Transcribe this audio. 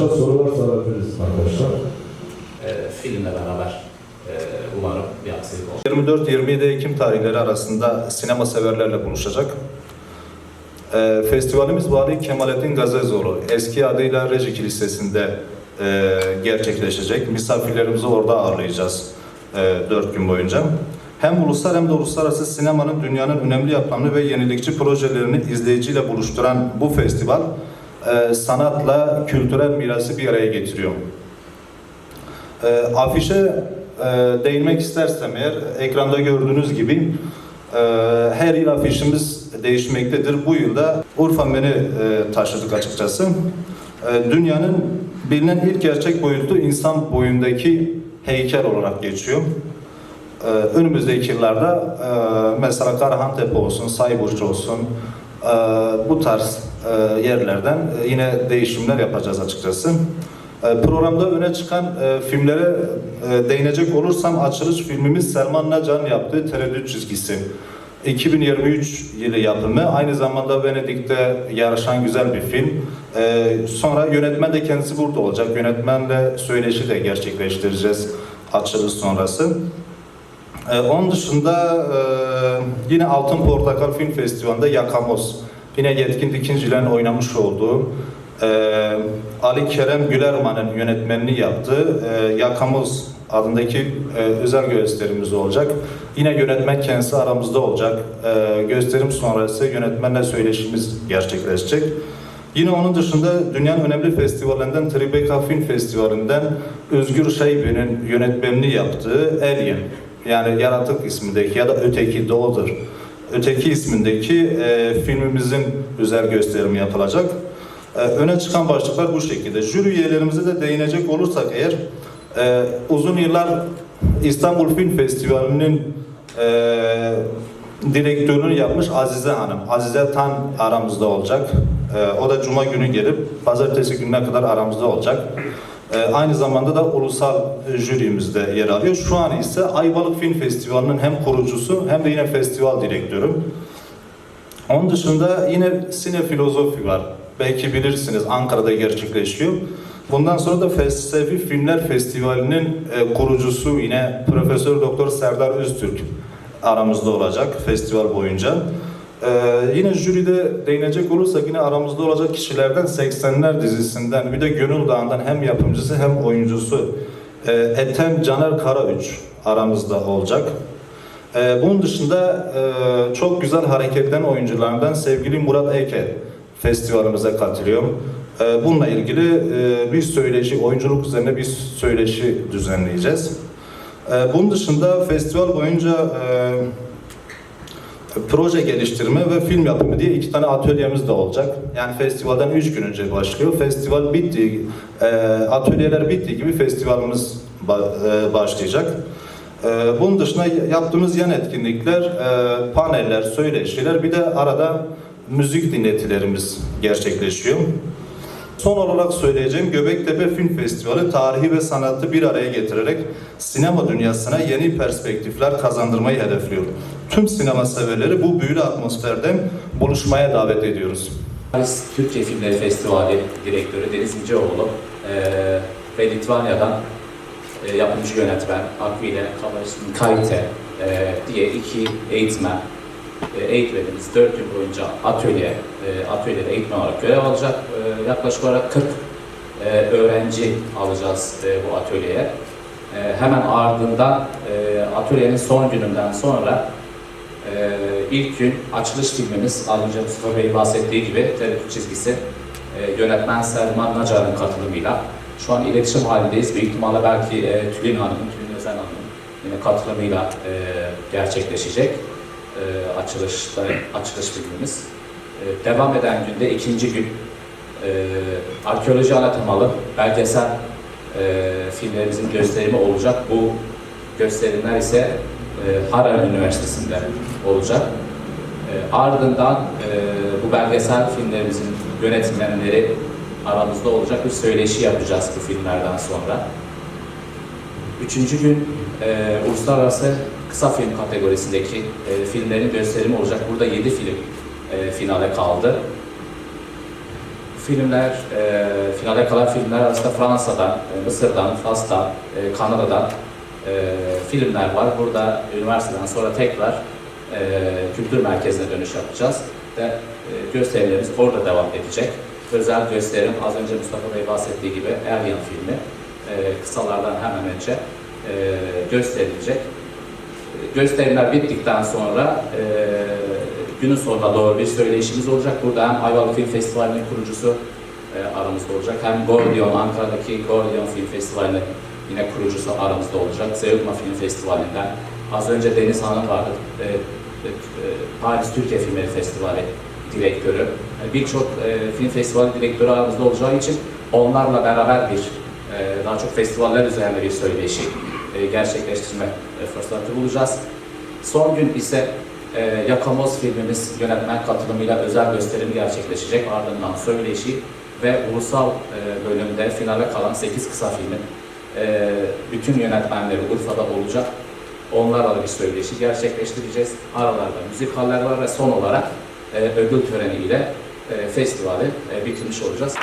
Başka sorular sorabiliriz arkadaşlar. e, filmle beraber e, umarım bir aksilik olmaz. 24-27 Ekim tarihleri arasında sinema severlerle buluşacak. Ee, festivalimiz Vali Kemalettin Gazezoğlu eski adıyla Reji Kilisesi'nde e, gerçekleşecek. Misafirlerimizi orada ağırlayacağız e, 4 gün boyunca. Hem ulusal hem de uluslararası sinemanın dünyanın önemli yapılarını ve yenilikçi projelerini izleyiciyle buluşturan bu festival e, sanatla kültürel mirası bir araya getiriyor. E, afişe e, değinmek istersem eğer ekranda gördüğünüz gibi e, her yıl afişimiz değişmektedir. Bu yılda Urfa Men'i e, taşıdık açıkçası. E, dünyanın bilinen ilk gerçek boyutlu insan boyundaki heykel olarak geçiyor. E, önümüzdeki yıllarda e, mesela Karahantepe olsun, Sayburç olsun bu tarz e, yerlerden e, yine değişimler yapacağız açıkçası. E, Programda öne çıkan filmlere değinecek olursam açılış filmimiz Selman Nacan yaptığı Tereddüt Çizgisi. 2023 yılı yapımı. Aynı zamanda Venedik'te yarışan güzel bir film. E, sonra yönetmen de kendisi burada olacak. Yönetmenle söyleşi de gerçekleştireceğiz açılış sonrası. Ee, onun dışında e, yine Altın Portakal Film Festivali'nde Yakamoz. Yine Yetkin Dikinciler'in oynamış olduğu e, Ali Kerem Gülerman'ın yönetmenliği yaptığı e, Yakamoz adındaki e, özel gösterimiz olacak. Yine yönetmen kendisi aramızda olacak. E, gösterim sonrası yönetmenle söyleşimiz gerçekleşecek. Yine onun dışında dünyanın önemli festivallerinden Tribeca Film Festivali'nden Özgür Şeybe'nin yönetmenliği yaptığı Alien yani Yaratık ismindeki ya da Öteki Doğudur. Öteki ismindeki e, filmimizin özel gösterimi yapılacak. E, öne çıkan başlıklar bu şekilde. Jüri üyelerimize de değinecek olursak eğer e, uzun yıllar İstanbul Film Festivali'nin e, direktörünü yapmış Azize Hanım. Azize Tan aramızda olacak. E, o da Cuma günü gelip Pazartesi gününe kadar aramızda olacak. E, aynı zamanda da ulusal jürimizde yer alıyor. Şu an ise Ayvalık Film Festivali'nin hem kurucusu hem de yine festival direktörü. Onun dışında yine sine filozofi var. Belki bilirsiniz Ankara'da gerçekleşiyor. Bundan sonra da Felsefi Filmler Festivali'nin e, kurucusu yine Profesör Doktor Serdar Öztürk aramızda olacak festival boyunca. Ee, yine jüride değinecek olursak yine aramızda olacak kişilerden 80'ler dizisinden bir de Gönül Dağı'ndan hem yapımcısı hem oyuncusu e, Ethem Caner Karaüç aramızda olacak. Ee, bunun dışında e, çok güzel hareketlen oyuncularından sevgili Murat Eke festivalimize katılıyor. Ee, bununla ilgili e, bir söyleşi, oyunculuk üzerine bir söyleşi düzenleyeceğiz. Ee, bunun dışında festival boyunca e, proje geliştirme ve film yapımı diye iki tane atölyemiz de olacak. Yani festivalden üç gün önce başlıyor. Festival bitti, e, atölyeler bittiği gibi festivalimiz e, başlayacak. E, bunun dışında yaptığımız yan etkinlikler, paneller, söyleşiler, bir de arada müzik dinletilerimiz gerçekleşiyor. Son olarak söyleyeceğim Göbektepe Film Festivali tarihi ve sanatı bir araya getirerek sinema dünyasına yeni perspektifler kazandırmayı hedefliyor. Tüm sinema severleri bu büyülü atmosferden buluşmaya davet ediyoruz. Paris Türkçe Filmleri Festivali Direktörü Deniz İnceoğlu e, ve Litvanya'dan e, yapımcı yönetmen Akvile Kayte e, diye iki eğitmen eğitmenimiz 4 gün boyunca atölye, e, atölyede eğitmen olarak görev alacak. E, yaklaşık olarak 40 e, öğrenci alacağız e, bu atölyeye. E, hemen ardından e, atölyenin son gününden sonra ilk gün açılış filmimiz, az önce Mustafa Bey'in bahsettiği gibi Tereddüt çizgisi e, yönetmen Selman Nacar'ın katılımıyla şu an iletişim halindeyiz. Büyük ihtimalle belki e, Tülin Hanım, Tülin Özen Hanım'ın yine katılımıyla e, gerçekleşecek e, açılışta, açılış filmimiz. E, devam eden günde ikinci gün e, arkeoloji ana temalı belgesel e, filmlerimizin gösterimi olacak. Bu gösterimler ise e, Harran Üniversitesi'nde olacak. E, ardından e, bu belgesel filmlerimizin yönetmenleri aramızda olacak bir söyleşi yapacağız bu filmlerden sonra. Üçüncü gün e, uluslararası kısa film kategorisindeki e, filmlerin gösterimi olacak. Burada yedi film e, finale kaldı. filmler, e, finale kalan filmler arasında Fransa'dan, e, Mısır'dan, Fas'tan, e, Kanada'dan e, filmler var. Burada üniversiteden sonra tekrar e, kültür merkezine dönüş yapacağız ve e, gösterilerimiz orada devam edecek. Özel gösterim az önce Mustafa Bey bahsettiği gibi Alien filmi e, kısalardan hemen önce e, gösterilecek. Gösterimler bittikten sonra e, günün sonuna doğru bir söyleşimiz olacak. Burada hem Ayvalık Film Festivali'nin kurucusu e, aramızda olacak. Hem Gordion, Ankara'daki Gordion Film Festivali'nin yine kurucusu aramızda olacak. Zeugma Film Festivali'nden. Az önce Deniz Hanım vardı. E, e, e, Paris Türkiye Filmleri Festivali direktörü. E, Birçok e, film festivali direktörü aramızda olacağı için onlarla beraber bir e, daha çok festivaller üzerine bir söyleşi e, gerçekleştirme e, fırsatı bulacağız. Son gün ise e, Yakamoz filmimiz yönetmen katılımıyla özel gösterimi gerçekleşecek. Ardından söyleşi ve ulusal bölümde finale kalan 8 kısa filmin bütün yönetmenleri Urfa'da olacak. Onlarla bir söyleşi gerçekleştireceğiz. Aralarda müzikaller var ve son olarak ödül töreniyle e, festivali bitirmiş olacağız.